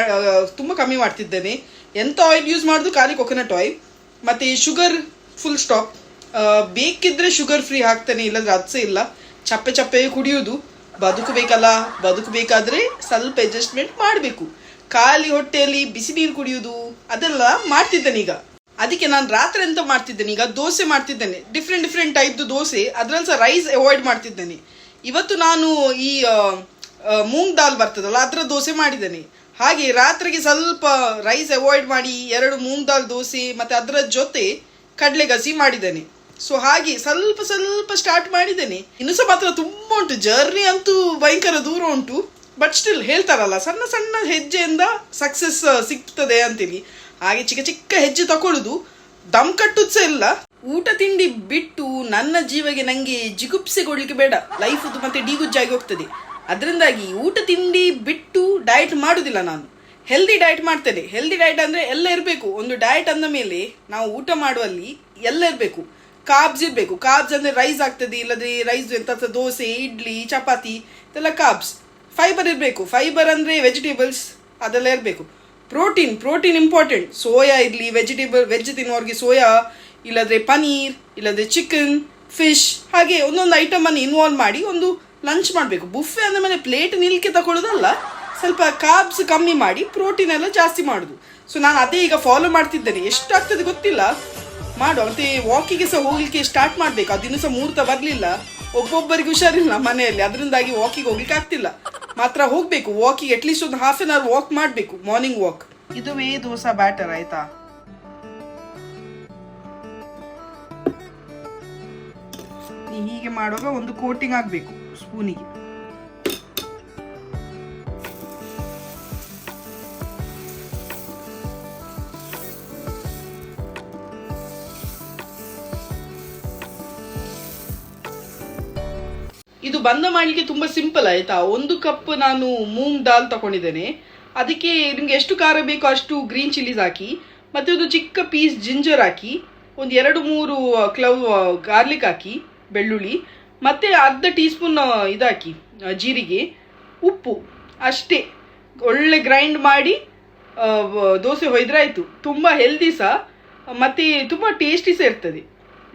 ತುಂಬ ಕಮ್ಮಿ ಮಾಡ್ತಿದ್ದೇನೆ. ಎಂತ ಆಯಿಲ್ ಯೂಸ್ ಮಾಡೋದು? ಖಾಲಿ ಕೊಕೊನಟ್ ಆಯಿಲ್ ಮತ್ತು ಶುಗರ್ ಫುಲ್ ಸ್ಟಾಪ್ ಬೇಕಿದ್ದರೆ ಶುಗರ್ ಫ್ರೀ ಹಾಕ್ತೇನೆ, ಇಲ್ಲದ್ರೆ ಸಹ ಇಲ್ಲ. ಚಪ್ಪೆ ಚಪ್ಪೆ ಕುಡಿಯೋದು. ಬದುಕಬೇಕಲ್ಲ, ಬದುಕಬೇಕಾದ್ರೆ ಸ್ವಲ್ಪ ಅಡ್ಜಸ್ಟ್ಮೆಂಟ್ ಮಾಡಬೇಕು. ಖಾಲಿ ಹೊಟ್ಟೆಯಲ್ಲಿ ಬಿಸಿ ನೀರು ಕುಡಿಯೋದು, ಅದೆಲ್ಲ ಮಾಡ್ತಿದ್ದೇನೆ ಈಗ. ಅದಕ್ಕೆ ನಾನು ರಾತ್ರಿ ಎಂತ ಮಾಡ್ತಿದ್ದೇನೆ, ಈಗ ದೋಸೆ ಮಾಡ್ತಿದ್ದೇನೆ. ಡಿಫ್ರೆಂಟ್ ಡಿಫ್ರೆಂಟ್ ಟೈಪ್ದು ದೋಸೆ. ಅದ್ರಲ್ಲಿ ಸಹ ರೈಸ್ ಅವಾಯ್ಡ್ ಮಾಡ್ತಿದ್ದೇನೆ. ಇವತ್ತು ನಾನು ಈ ಮೂಂಗ್ ದಾಲ್ ಬರ್ತದಲ್ಲ, ಅದರ ದೋಸೆ ಮಾಡಿದ್ದೇನೆ. ಹಾಗೆ ರಾತ್ರಿಗೆ ಸ್ವಲ್ಪ ರೈಸ್ ಅವಾಯ್ಡ್ ಮಾಡಿ, ಎರಡು ಮೂಂಗ್ ದಾಲ್ ದೋಸೆ, ಮತ್ತು ಅದರ ಜೊತೆ ಕಡಲೆ ಗಸಿ ಮಾಡಿದ್ದೇನೆ. ಸೊ ಹಾಗೆ ಸ್ವಲ್ಪ ಸ್ವಲ್ಪ ಸ್ಟಾರ್ಟ್ ಮಾಡಿದ್ದೇನೆ. ಇನ್ನು ಸಹ ಮಾತ್ರ ತುಂಬ ಉಂಟು. ಜರ್ನಿ ಅಂತೂ ಭಯಂಕರ ದೂರ ಉಂಟು. ಬಟ್ ಸ್ಟಿಲ್ ಹೇಳ್ತಾರಲ್ಲ, ಸಣ್ಣ ಸಣ್ಣ ಹೆಜ್ಜೆಯಿಂದ ಸಕ್ಸಸ್ ಸಿಗ್ತದೆ ಅಂತೇಳಿ. ಹಾಗೆ ಚಿಕ್ಕ ಚಿಕ್ಕ ಹೆಜ್ಜೆ ತಕೊಳ್ಳುದು. ದಮ್ ಕಟ್ಟುದು ಸಹ ಇಲ್ಲ. ಊಟ ತಿಂಡಿ ಬಿಟ್ಟು ನನ್ನ ಜೀವಗೆ ನನಗೆ ಜಿಗುಪ್ಸೆ ಕೊಡ್ಲಿಕ್ಕೆ ಬೇಡ. ಲೈಫ್ ಮತ್ತೆ ಡಿಗುಜ್ಜಾಗಿ ಹೋಗ್ತದೆ. ಅದರಿಂದಾಗಿ ಊಟ ತಿಂಡಿ ಬಿಟ್ಟು ಡಯಟ್ ಮಾಡುದಿಲ್ಲ ನಾನು. ಹೆಲ್ದಿ ಡಯಟ್ ಮಾಡ್ತೇನೆ. ಹೆಲ್ದಿ ಡಯಟ್ ಅಂದರೆ ಎಲ್ಲ ಇರಬೇಕು. ಒಂದು ಡಯಟ್ ಅಂದ ಮೇಲೆ ನಾವು ಊಟ ಮಾಡುವಲ್ಲಿ ಎಲ್ಲ ಇರಬೇಕು. ಕಾಬ್ಸ್ ಇರಬೇಕು. ಕಾಬ್ಸ್ ಅಂದರೆ ರೈಸ್ ಆಗ್ತದೆ, ಇಲ್ಲದ್ರೆ ರೈಸ್ ಎಂತ ದೋಸೆ, ಇಡ್ಲಿ, ಚಪಾತಿ, ಇದೆಲ್ಲ ಕಾಬ್ಸ್ ಫೈಬರ್ ಇರಬೇಕು. ಫೈಬರ್ ಅಂದರೆ ವೆಜಿಟೇಬಲ್ಸ್ ಅದೆಲ್ಲ ಇರಬೇಕು. ಪ್ರೋಟೀನ್ ಪ್ರೋಟೀನ್ ಇಂಪಾರ್ಟೆಂಟ್ ಸೋಯಾ ಇರಲಿ ವೆಜಿಟೇಬಲ್ ವೆಜ್ ತಿನ್ನೋರಿಗೆ ಸೋಯಾ, ಇಲ್ಲದ್ರೆ ಪನೀರ್, ಇಲ್ಲದ್ರೆ ಚಿಕನ್ ಫಿಶ್ ಹಾಗೆ ಒಂದೊಂದು ಐಟಮನ್ನು ಇನ್ವಾಲ್ವ್ ಮಾಡಿ ಒಂದು ಲಂಚ್ ಮಾಡಬೇಕು. ಬುಫೆ ಅಂದ ಮೇಲೆ ಪ್ಲೇಟ್ ನಿಲ್ಕೆ ತಗೊಳ್ಳೋದಲ್ಲ ಸ್ವಲ್ಪ ಕಾಬ್ಸ್ ಕಮ್ಮಿ ಮಾಡಿ ಪ್ರೋಟೀನ್ ಎಲ್ಲ ಜಾಸ್ತಿ ಮಾಡೋದು. ಸೊ ನಾನು ಅದೇ ಈಗ ಫಾಲೋ ಮಾಡ್ತಿದ್ದೇನೆ. ಎಷ್ಟಾಗ್ತದೆ ಗೊತ್ತಿಲ್ಲ. ಮಾಡುವ ಮತ್ತೆ ವಾಕಿಗೆ ಸಹ ಹೋಗ್ಲಿಕ್ಕೆ ಸ್ಟಾರ್ಟ್ ಮಾಡಬೇಕು. ಅದಿನ್ನೂ ಸಹ ಮುಹೂರ್ತ ಬರಲಿಲ್ಲ. ಒಬ್ಬೊಬ್ಬರಿಗೆ ಹುಷಾರಿಲ್ಲ ಮನೆಯಲ್ಲಿ. ಅದರಿಂದಾಗಿ ವಾಕಿಗೆ ಹೋಗ್ಲಿಕ್ಕೆ ಆಗ್ತಿಲ್ಲ. ಮಾತ್ರ ಹೋಗ್ಬೇಕು ವಾಕಿಗೆ ಅಟ್ಲೀಸ್ಟ್ ಒಂದು ಹಾಫ್ ಆನ್ ಅವರ್ ವಾಕ್ ಮಾಡಬೇಕು ಮಾರ್ನಿಂಗ್ ವಾಕ್ ಇದುವೇ ದೋಸಾ ಬ್ಯಾಟರ್ ಆಯ್ತಾ? ಹೀಗೆ ಮಾಡುವಾಗ ಒಂದು ಕೋಟಿಂಗ್ ಆಗಬೇಕು ಸ್ಪೂನಿಗೆ ಇದು ಬಂದ ಮಾಡಲಿಕ್ಕೆ ತುಂಬ ಸಿಂಪಲ್ ಆಯ್ತಾ? ಒಂದು ಕಪ್ ನಾನು ಮೂಂಗ್ ದಾಲ್ ತಗೊಂಡಿದ್ದೇನೆ ಅದಕ್ಕೆ ನಿಮಗೆ ಎಷ್ಟು ಖಾರ ಬೇಕೋ ಅಷ್ಟು ಗ್ರೀನ್ ಚಿಲ್ಲೀಸ್ ಹಾಕಿ, ಮತ್ತೆ ಒಂದು ಚಿಕ್ಕ ಪೀಸ್ ಜಿಂಜರ್ ಹಾಕಿ, ಒಂದು ಎರಡು ಮೂರು ಕ್ಲವ್ ಗಾರ್ಲಿಕ್ ಹಾಕಿ, ಬೆಳ್ಳುಳ್ಳಿ, ಮತ್ತೆ ಅರ್ಧ ಟೀ ಸ್ಪೂನ್ ಇದಾಕಿ ಜೀರಿಗೆ, ಉಪ್ಪು, ಅಷ್ಟೇ. ಒಳ್ಳೆ ಗ್ರೈಂಡ್ ಮಾಡಿ ದೋಸೆ ಹೊಯ್ದ್ರಾಯ್ತು. ತುಂಬ ಹೆಲ್ದಿ ಸಹ ಮತ್ತೆ ತುಂಬ ಟೇಸ್ಟಿ ಸಹ ಇರ್ತದೆ.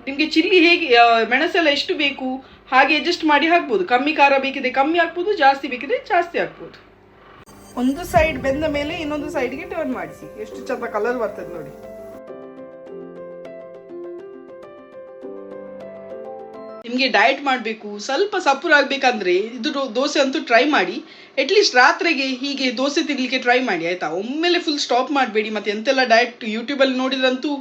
ನಿಮಗೆ ಚಿಲ್ಲಿ ಹೇಗೆ ಮೆಣಸೆಲ್ಲ ಎಷ್ಟು ಬೇಕು? ಹಾಗೆ ಅಡ್ಜಸ್ಟ್ ಮಾಡಿ ಹಾಕ್ಬೋದು. ಕಮ್ಮಿ ಖಾರ ಬೇಕಿದೆ ಕಮ್ಮಿ ಹಾಕ್ಬೋದು, ಜಾಸ್ತಿ ಬೇಕಿದೆ ಜಾಸ್ತಿ ಹಾಕ್ಬೋದು. ಒಂದು ಸೈಡ್ ಬೆಂದ ಮೇಲೆ ಇನ್ನೊಂದು ಸೈಡ್ಗೆ ಟರ್ನ್ ಮಾಡಿಸಿ. ಎಷ್ಟು ಚಂದ ಕಲರ್ ಬರ್ತದೆ ನೋಡಿ. ನಿಮಗೆ ಡಯಟ್ ಮಾಡಬೇಕು, ಸ್ವಲ್ಪ ಸಪುರ ಆಗಬೇಕಂದ್ರೆ ಇದು ದೋಸೆ ಅಂತೂ ಟ್ರೈ ಮಾಡಿ. ಅಟ್ಲೀಸ್ಟ್ ರಾತ್ರಿಗೆ ಹೀಗೆ ದೋಸೆ ತಿನ್ನಲಿಕ್ಕೆ ಟ್ರೈ ಮಾಡಿ, ಆಯ್ತಾ? ಒಮ್ಮೆಲೆ ಫುಲ್ ಸ್ಟಾಪ್ ಮಾಡಬೇಡಿ. ಮತ್ತೆ ಎಂತೆಲ್ಲ ಡಯಟ್ ಯೂಟ್ಯೂಬಲ್ಲಿ ನೋಡಿದ್ರಂತೂ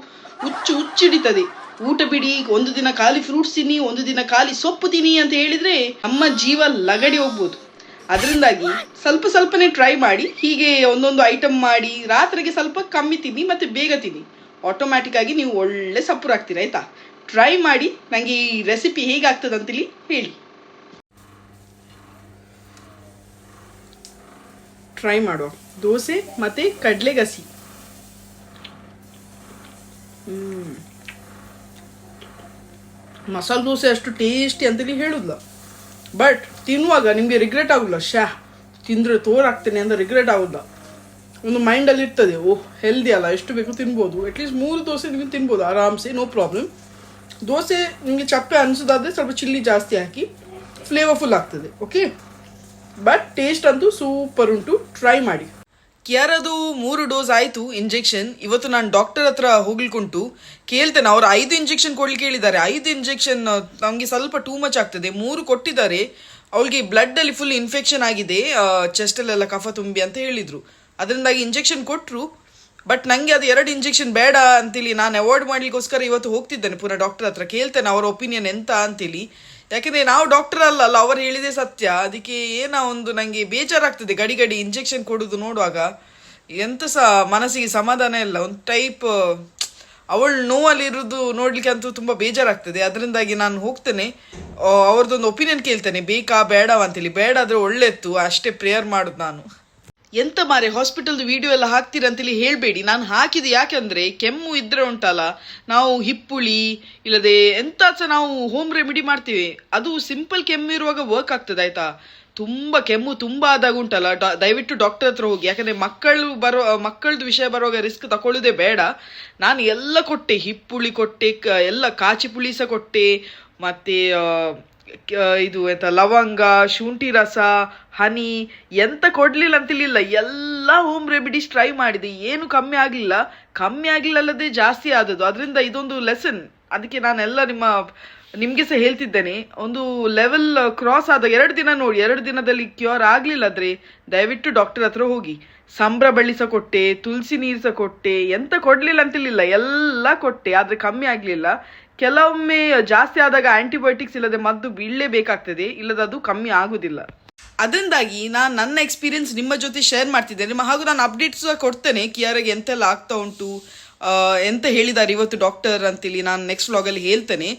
ಹುಚ್ಚು ಹುಚ್ಚಿಡಿತದೆ ಊಟ ಬಿಡಿ, ಒಂದು ದಿನ ಖಾಲಿ ಫ್ರೂಟ್ಸ್ ತಿನ್ನಿ, ಒಂದು ದಿನ ಖಾಲಿ ಸೊಪ್ಪು ತಿನ್ನಿ ಅಂತ ಹೇಳಿದ್ರೆ ನಮ್ಮ ಜೀವ ಲಗಡಿ ಹೋಗ್ಬೋದು. ಅದರಿಂದಾಗಿ ಸ್ವಲ್ಪ ಸ್ವಲ್ಪನೇ ಟ್ರೈ ಮಾಡಿ, ಹೀಗೆ ಒಂದೊಂದು ಐಟಮ್ ಮಾಡಿ, ರಾತ್ರಿಗೆ ಸ್ವಲ್ಪ ಕಮ್ಮಿ ತಿನ್ನಿ ಮತ್ತೆ ಬೇಗ ತಿನ್ನಿ. ಆಟೋಮ್ಯಾಟಿಕ್ ಆಗಿ ನೀವು ಒಳ್ಳೆ ಸಪುರ ಆಗ್ತೀರ ಆಯ್ತಾ? ಟ್ರೈ ಮಾಡಿ ನನಗೆ ಈ ರೆಸಿಪಿ ಹೇಗಾಗ್ತದೆ ಅಂತೇಳಿ ಹೇಳಿ. ಟ್ರೈ ಮಾಡುವ. ದೋಸೆ ಮತ್ತೆ ಕಡಲೆಗಸಿ. ಹ್ಮ್. ಮಸಾಲೆ ದೋಸೆ ಅಷ್ಟು ಟೇಸ್ಟಿ ಅಂತೇಳಿ ಹೇಳಿದ್ಲ. ಬಟ್ ತಿನ್ನುವಾಗ ನಿಮಗೆ ರಿಗ್ರೆಟ್ ಆಗಲ್ಲ ಶ್ಯಾ, ತಿಂದರೆ ತೋರಾಗ್ತೇನೆ ಅಂತ ರಿಗ್ರೆಟ್ ಆಗೋಲ್ಲ ಒಂದು ಮೈಂಡಲ್ಲಿ ಇರ್ತದೆ, ಓಹ್ ಹೆಲ್ದಿ ಅಲ್ಲ, ಎಷ್ಟು ಬೇಕು ತಿನ್ಬೋದು. ಅಟ್ಲೀಸ್ಟ್ ಮೂರು ದೋಸೆ ನಿಮಗೆ ತಿನ್ಬೋದು ಆರಾಮ್ಸೆ ನೋ ಪ್ರಾಬ್ಲಮ್ ದೋಸೆ ನಿಮಗೆ ಚಪ್ಪೆ ಅನಿಸೋದಾದರೆ ಸ್ವಲ್ಪ ಚಿಲ್ಲಿ ಜಾಸ್ತಿ ಹಾಕಿ ಫ್ಲೇವರ್ಫುಲ್ ಆಗ್ತದೆ ಓಕೆ ಬಟ್ ಟೇಸ್ಟ್ ಅಂತೂ ಸೂಪರ್ ಉಂಟು ಟ್ರೈ ಮಾಡಿ. ಕ್ಯಾರದು ಮೂರು ಡೋಸ್ ಆಯಿತು ಇಂಜೆಕ್ಷನ್. ಇವತ್ತು ನಾನು ಡಾಕ್ಟರ್ ಹತ್ರ ಹೋಗ್ಲಿಕ್ಕುಂಟು ಕೇಳ್ತೇನೆ, ಅವ್ರು ಐದು ಇಂಜೆಕ್ಷನ್ ಕೊಡ್ಲಿಕ್ಕೆ ಹೇಳಿದ್ದಾರೆ ಐದು ಇಂಜೆಕ್ಷನ್ ನಮಗೆ ಸ್ವಲ್ಪ ಟೂ ಮಚ್ ಆಗ್ತದೆ. ಮೂರು ಕೊಟ್ಟಿದ್ದಾರೆ. ಅವಳಿಗೆ ಬ್ಲಡ್ಡಲ್ಲಿ ಫುಲ್ ಇನ್ಫೆಕ್ಷನ್ ಆಗಿದೆ. ಚೆಸ್ಟಲ್ಲೆಲ್ಲ ಕಫ ತುಂಬಿ ಅಂತ ಹೇಳಿದರು. ಅದರಿಂದಾಗಿ ಇಂಜೆಕ್ಷನ್ ಕೊಟ್ಟರು ಬಟ್ ನನಗೆ ಅದು ಎರಡು ಇಂಜೆಕ್ಷನ್ ಬೇಡ ಅಂತೇಳಿ ನಾನು ಅವಾಯ್ಡ್ ಮಾಡ್ಲಿಕ್ಕೋಸ್ಕರ ಇವತ್ತು ಹೋಗ್ತಿದ್ದೇನೆ ಪುನಃ ಡಾಕ್ಟರ್ ಹತ್ರ. ಕೇಳ್ತೇನೆ ಅವರ ಒಪಿನಿಯನ್ ಎಂತ ಅಂತೇಳಿ ಯಾಕಂದ್ರೆ ನಾವು ಡಾಕ್ಟರ್ ಅಲ್ಲ ಅಲ್ಲ ಅವರು ಹೇಳಿದೆ ಸತ್ಯ. ಅದಕ್ಕೆ ಏನೋ ಒಂದು ನನಗೆ ಬೇಜಾರಾಗ್ತದೆ. ಗಡಿ ಗಡಿ ಇಂಜೆಕ್ಷನ್ ಕೊಡುದು ನೋಡುವಾಗ. ಎಂತ ಸಹ ಮನಸ್ಸಿಗೆ ಸಮಾಧಾನ ಇಲ್ಲ. ಒಂದು ಟೈಪ್ ಅವಳು ನೋವಲ್ಲಿ ಇರೋದು ನೋಡ್ಲಿಕ್ಕೆ ಅಂತೂ ತುಂಬಾ ಬೇಜಾರಾಗ್ತದೆ. ಅದರಿಂದಾಗಿ ನಾನು ಹೋಗ್ತೇನೆ. ಅವ್ರದ್ದೊಂದು ಒಪಿನಿಯನ್ ಕೇಳ್ತೇನೆ. ಬೇಕಾ, ಬೇಡವಾ ಅಂತೇಳಿ. ಬೇಡ ಆದರೆ ಒಳ್ಳೆತ್ತು. ಅಷ್ಟೇ ಪ್ರೇಯರ್ ಮಾಡುದು ನಾನು. ಎಂತ ಮಾರೆ ಹಾಸ್ಪಿಟಲ್ದು ವಿಡಿಯೋ ಎಲ್ಲ ಹಾಕ್ತೀರ ಅಂತೇಳಿ ಹೇಳಬೇಡಿ. ನಾನು ಹಾಕಿದೆ ಯಾಕೆಂದ್ರೆ ಕೆಮ್ಮು ಇದ್ರೆ ಉಂಟಲ್ಲ, ನಾವು ಹಿಪ್ಪುಳಿ, ಇಲ್ಲದೆ ಎಂತ ಸಹ ನಾವು ಹೋಮ್ ರೆಮಿಡಿ ಮಾಡ್ತೀವಿ. ಅದು ಸಿಂಪಲ್ ಕೆಮ್ಮು ಇರುವಾಗ ವರ್ಕ್ ಆಗ್ತದೆ ಆಯ್ತಾ? ತುಂಬ ಕೆಮ್ಮು ತುಂಬ ಆದಾಗ ಉಂಟಲ್ಲ ದಯವಿಟ್ಟು ಡಾಕ್ಟರ್ ಹತ್ರ ಹೋಗಿ. ಯಾಕಂದ್ರೆ ಮಕ್ಕಳು ಬರೋ ಮಕ್ಕಳದ್ದು ವಿಷಯ ಬರುವಾಗ ರಿಸ್ಕ್ ತಗೊಳ್ಳೋದೇ ಬೇಡ. ನಾನು ಎಲ್ಲ ಕೊಟ್ಟೆ, ಹಿಪ್ಪುಳಿ ಕೊಟ್ಟೆ, ಕ- ಎಲ್ಲ ಕಾಚಿ ಪುಳಿ ಸಹ ಕೊಟ್ಟೆ, ಮತ್ತೆ ಇದು ಎಂತ, ಲವಂಗ, ಶುಂಠಿ ರಸ, ಹನಿ ಎಂತ ಕೊಡ್ಲಿಲ್ಲ ಅಂತಿಲ್ಲ ಎಲ್ಲ ಹೋಮ್ ರೆಮಿಡೀಸ್ ಟ್ರೈ ಮಾಡಿದೆ. ಏನು ಕಮ್ಮಿ ಆಗಲಿಲ್ಲ. ಕಮ್ಮಿ ಆಗಲಿಲ್ಲ ಅಲ್ಲದೆ ಜಾಸ್ತಿ ಆದದ್ದು. ಅದರಿಂದ ಇದೊಂದು ಲೆಸನ್ ಅದಕ್ಕೆ ನಾನೆಲ್ಲ ನಿಮ್ಮ, ನಿಮಗೆ ಸಹ ಹೇಳ್ತಿದ್ದೇನೆ. ಒಂದು ಲೆವೆಲ್ ಕ್ರಾಸ್ ಆದ ಎರಡು ದಿನ ನೋಡಿ. ಎರಡು ದಿನದಲ್ಲಿ ಕ್ಯೂರ್ ಆಗಲಿಲ್ಲ ಆದರೆ ದಯವಿಟ್ಟು ಡಾಕ್ಟರ್ ಹತ್ರ ಹೋಗಿ. ಸಂಬ್ರ ಬಳ್ಳಿ ಕೊಟ್ಟೆ ತುಳಸಿ ನೀರು ಸಹ ಕೊಟ್ಟೆ, ಎಂತ ಕೊಡಲಿಲ್ಲ ಅಂತಿಲ್ಲ ಎಲ್ಲ ಕೊಟ್ಟೆ. ಆದರೆ ಕಮ್ಮಿ ಆಗಲಿಲ್ಲ. ಕೆಲವೊಮ್ಮೆ ಜಾಸ್ತಿ ಆದಾಗ ಆಂಟಿಬಯೋಟಿಕ್ಸ್ ಇಲ್ಲದೆ ಮದ್ದು ಬೀಳಲೇಬೇಕಾಗ್ತದೆ ಇಲ್ಲದ ಅದು ಕಮ್ಮಿ ಆಗುದಿಲ್ಲ. ಅದರಿಂದಾಗಿ ನಾನು ನನ್ನ ಎಕ್ಸ್ಪೀರಿಯನ್ಸ್ ನಿಮ್ಮ ಜೊತೆ ಶೇರ್ ಮಾಡ್ತಿದ್ದೇನೆ ಹಾಗೂ ನಾನು ಅಪ್ಡೇಟ್ಸ್ ಕೊಡ್ತೇನೆ. ಕಿಯಾರಿಗೆ ಎಂತೆಲ್ಲ ಆಗ್ತಾ ಉಂಟು ಎಂತ ಹೇಳಿದ್ದಾರೆ ಇವತ್ತು ಡಾಕ್ಟರ್ ಅಂತೇಳಿ ನಾನು ನೆಕ್ಸ್ಟ್ ವ್ಲಾಗಲ್ಲಿ ಹೇಳ್ತೇನೆ.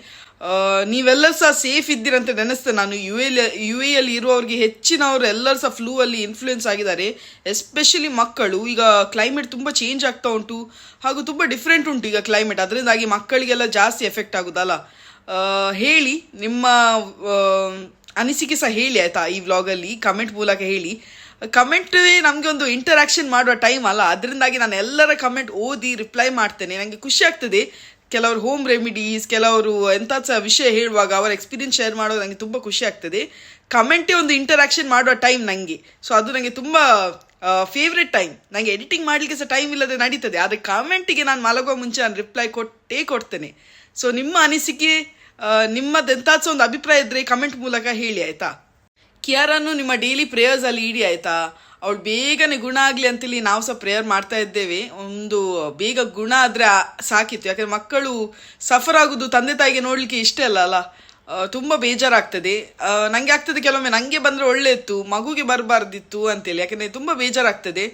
ನೀವೆಲ್ಲ ಸಹ ಸೇಫ್ ಇದ್ದೀರಂತ ನೆನೆಸ್ತೆ. ನಾನು ಯು ಎಲ್ ಯು ಎಲ್ಲಿ ಇರುವವರಿಗೆ ಹೆಚ್ಚಿನವರು ಎಲ್ಲರೂ ಸಹ ಫ್ಲೂ ಅಲ್ಲಿ ಇನ್ಫ್ಲೂಯೆನ್ಸ್ ಆಗಿದ್ದಾರೆ. ಎಸ್ಪೆಷಲಿ ಮಕ್ಕಳು. ಈಗ ಕ್ಲೈಮೇಟ್ ತುಂಬ ಚೇಂಜ್ ಆಗ್ತಾ ಉಂಟು. ಹಾಗೂ ತುಂಬ ಡಿಫ್ರೆಂಟ್ ಉಂಟು ಈಗ ಕ್ಲೈಮೇಟ್ ಅದರಿಂದಾಗಿ ಮಕ್ಕಳಿಗೆಲ್ಲ ಜಾಸ್ತಿ ಎಫೆಕ್ಟ್ ಆಗುದಲ್ಲ. ಹೇಳಿ, ನಿಮ್ಮ ಅನಿಸಿಕೆ ಸಹ ಹೇಳಿ ಆಯ್ತಾ ಈ ವ್ಲಾಗಲ್ಲಿ ಕಮೆಂಟ್ ಮೂಲಕ ಹೇಳಿ. ಕಮೆಂಟ್ ನಮಗೆ ಒಂದು ಇಂಟರಾಕ್ಷನ್ ಮಾಡುವ ಟೈಮ್ ಅಲ್ಲ. ಅದರಿಂದಾಗಿ ನಾನು ಎಲ್ಲರ ಕಮೆಂಟ್ ಓದಿ ರಿಪ್ಲೈ ಮಾಡ್ತೇನೆ. ನನಗೆ ಖುಷಿ ಆಗ್ತದೆ. ಕೆಲವರು ಹೋಮ್ ರೆಮಿಡೀಸ್ ಕೆಲವರು ಎಂಥ ಸಹ ವಿಷಯ ಹೇಳುವಾಗ ಅವರ ಎಕ್ಸ್ಪೀರಿಯನ್ಸ್ ಶೇರ್ ಮಾಡೋದು ನನಗೆ ತುಂಬ ಖುಷಿ ಆಗ್ತದೆ. ಕಮೆಂಟೇ ಒಂದು ಇಂಟರಾಕ್ಷನ್ ಮಾಡುವ ಟೈಮ್ ನನಗೆ ಸೊ ಅದು ನನಗೆ ತುಂಬ ಫೇವ್ರೆಟ್ ಟೈಮ್ ನನಗೆ ಎಡಿಟಿಂಗ್ ಮಾಡಲಿಕ್ಕೆ ಸಹ ಟೈಮ್ ಇಲ್ಲದೆ ನಡೀತದೆ. ಆದರೆ ಕಮೆಂಟಿಗೆ ನಾನು ಮಲಗುವ ಮುಂಚೆ ನಾನು ರಿಪ್ಲೈ ಕೊಟ್ಟೇ ಕೊಡ್ತೇನೆ. ಸೊ ನಿಮ್ಮ ಅನಿಸಿಕೆ ಆ, ನಿಮ್ಮದು ಎಂತಾದ್ರೂ ಒಂದು ಅಭಿಪ್ರಾಯ ಇದ್ದರೆ ಕಮೆಂಟ್ ಮೂಲಕ ಹೇಳಿ ಆಯಿತಾ? ಕಿಯಾರನ್ನು ನಿಮ್ಮ ಡೈಲಿ ಪ್ರೇಯರ್ಸಲ್ಲಿ ಇಡಿ ಆಯಿತಾ? ಅವಳು ಬೇಗನೆ ಗುಣ ಆಗಲಿ ಅಂತೇಳಿ ನಾವು ಸಹ ಪ್ರೇಯರ್ ಮಾಡ್ತಾ ಇದ್ದೇವೆ. ಒಂದು ಬೇಗ ಗುಣ ಆದರೆ ಸಾಕಿತ್ತು. ಯಾಕಂದರೆ ಮಕ್ಕಳು ಸಫರ್ ಆಗೋದು ತಂದೆ ತಾಯಿಗೆ ನೋಡಲಿಕ್ಕೆ ಇಷ್ಟ ಅಲ್ಲ. ಅಲ್ಲ ತುಂಬ ಬೇಜಾರಾಗ್ತದೆ. ನನಗೆ ಆಗ್ತದೆ ಕೆಲವೊಮ್ಮೆ ನನಗೆ ಬಂದರೆ ಒಳ್ಳೆ ಇತ್ತು ಮಗುಗೆ ಬರಬಾರ್ದಿತ್ತು ಅಂತೇಳಿ ಯಾಕಂದರೆ ತುಂಬ ಬೇಜಾರಾಗ್ತದೆ.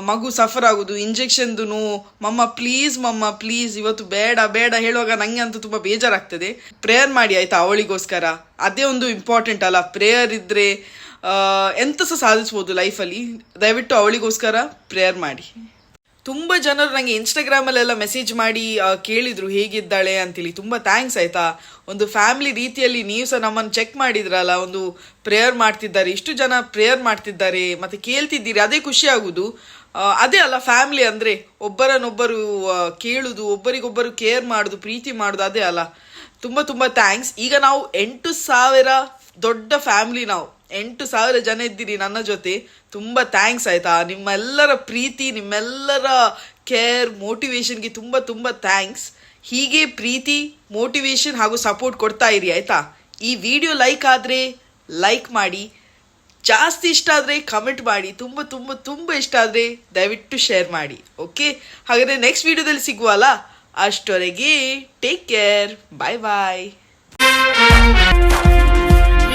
ಮಗು ಸಫರ್ ಆಗುದು ಇಂಜೆಕ್ಷನ್ದು ಮಮ್ಮ ಪ್ಲೀಸ್ ಮಮ್ಮ ಪ್ಲೀಸ್ ಇವತ್ತು ಬೇಡ ಬೇಡ ಹೇಳುವಾಗ ನನಗೆ ಅಂತೂ ತುಂಬ ಬೇಜಾರಾಗ್ತದೆ. ಪ್ರೇಯರ್ ಮಾಡಿ ಆಯ್ತಾ ಅವಳಿಗೋಸ್ಕರ? ಅದೇ ಒಂದು ಇಂಪಾರ್ಟೆಂಟ್ ಅಲ್ಲ. ಪ್ರೇಯರ್ ಇದ್ರೆ ಆ, ಎಂತ ಸಹ ಸಾಧಿಸ್ಬೋದು ಲೈಫಲ್ಲಿ ದಯವಿಟ್ಟು ಅವಳಿಗೋಸ್ಕರ ಪ್ರೇಯರ್ ಮಾಡಿ. ತುಂಬ ಜನರು ನನಗೆ ಇನ್ಸ್ಟಾಗ್ರಾಮಲ್ಲೆಲ್ಲ ಮೆಸೇಜ್ ಮಾಡಿ ಕೇಳಿದ್ರು ಹೇಗಿದ್ದಾಳೆ ಅಂತೇಳಿ. ತುಂಬ ಥ್ಯಾಂಕ್ಸ್ ಆಯ್ತಾ? ಒಂದು ಫ್ಯಾಮಿಲಿ ರೀತಿಯಲ್ಲಿ ನೀವು ಸಹ ನಮ್ಮನ್ನು ಚೆಕ್ ಮಾಡಿದ್ರಲ್ಲ, ಒಂದು ಪ್ರೇಯರ್ ಮಾಡ್ತಿದ್ದಾರೆ. ಇಷ್ಟು ಜನ ಪ್ರೇಯರ್ ಮಾಡ್ತಿದ್ದಾರೆ, ಮತ್ತೆ ಕೇಳ್ತಿದ್ದೀರಿ, ಅದೇ ಖುಷಿ ಆಗುದು. ಅದೇ ಅಲ್ಲ ಫ್ಯಾಮಿಲಿ ಅಂದರೆ ಒಬ್ಬರನ್ನೊಬ್ಬರು ಕೇಳುವುದು ಕೇಳುದು, ಒಬ್ಬರಿಗೊಬ್ಬರು ಕೇರ್ ಮಾಡುದು, ಪ್ರೀತಿ ಮಾಡುದು, ಅದೇ ಅಲ್ಲ. ತುಂಬ ತುಂಬ ಥ್ಯಾಂಕ್ಸ್ ಈಗ ನಾವು ಎಂಟು ಸಾವಿರ ದೊಡ್ಡ ಫ್ಯಾಮಿಲಿ ನಾವು. ಎಂಟು ಸಾವಿರ ಜನ ಇದ್ದೀರಿ ನನ್ನ ಜೊತೆ. ತುಂಬ ಥ್ಯಾಂಕ್ಸ್ ಆಯಿತಾ? ನಿಮ್ಮೆಲ್ಲರ ಪ್ರೀತಿ, ನಿಮ್ಮೆಲ್ಲರ ಕೇರ್ ಮೋಟಿವೇಶನ್ಗೆ ತುಂಬ ತುಂಬ ಥ್ಯಾಂಕ್ಸ್ ಹೀಗೆ ಪ್ರೀತಿ ಮೋಟಿವೇಶನ್ ಹಾಗೂ ಸಪೋರ್ಟ್ ಕೊಡ್ತಾ ಇರಿ, ಆಯಿತಾ? ಈ ವಿಡಿಯೋ ಲೈಕ್ ಆದರೆ ಲೈಕ್ ಮಾಡಿ. ಜಾಸ್ತಿ ಇಷ್ಟ ಆದರೆ ಕಮೆಂಟ್ ಮಾಡಿ. ತುಂಬ ತುಂಬ ತುಂಬ ಇಷ್ಟ ಆದರೆ ದಯವಿಟ್ಟು ಶೇರ್ ಮಾಡಿ. ಓಕೆ ಹಾಗಾದರೆ ನೆಕ್ಸ್ಟ್ ವಿಡಿಯೋದಲ್ಲಿ ಸಿಗುವಲ್ಲ? ಅಷ್ಟವರೆಗೆ take care bye bye